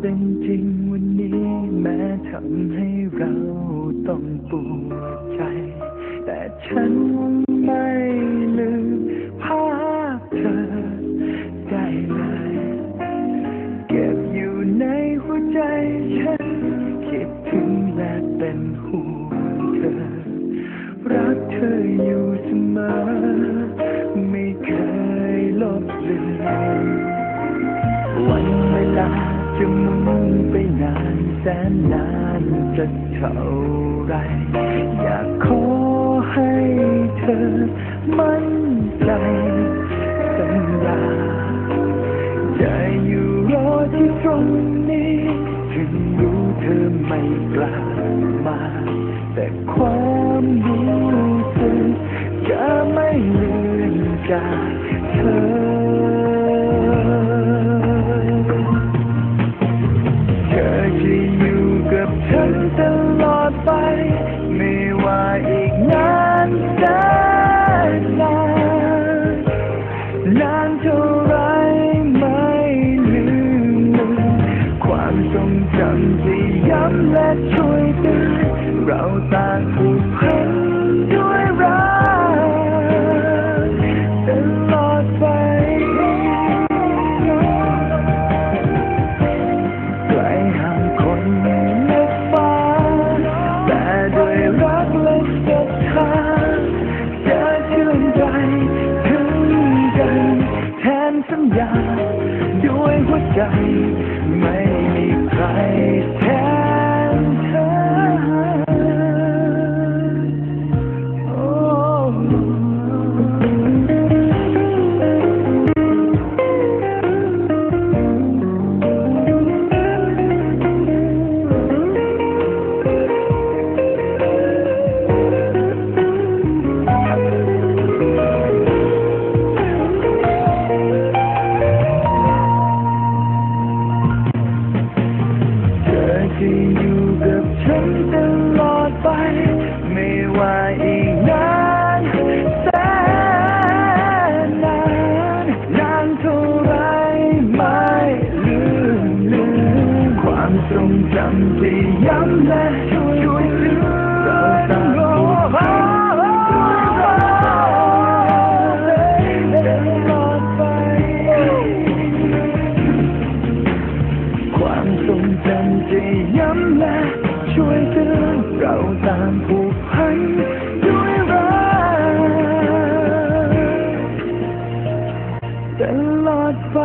เป็นจริงวันนี้แม้ทำให้เราต้องปวดใจ แต่ฉันไม่ลืม จะหมุนไปนานแสนนานจะเท่าไร อยากขอให้เธอมั่นใจสัญญาจะอยู่รอที่ตรงนี้ ถึงรู้เธอไม่กลับมา แต่ความรู้ ด้วยหัวใจไม่ จะอยู่กับฉันตลอดไป ไม่ว่าอีกนานแสนนานนานเท่าไรไม่ลืมลืมความทรงจำที่ย้ำและ เราต่างผูกพันด้วยรักแต่ลอดไป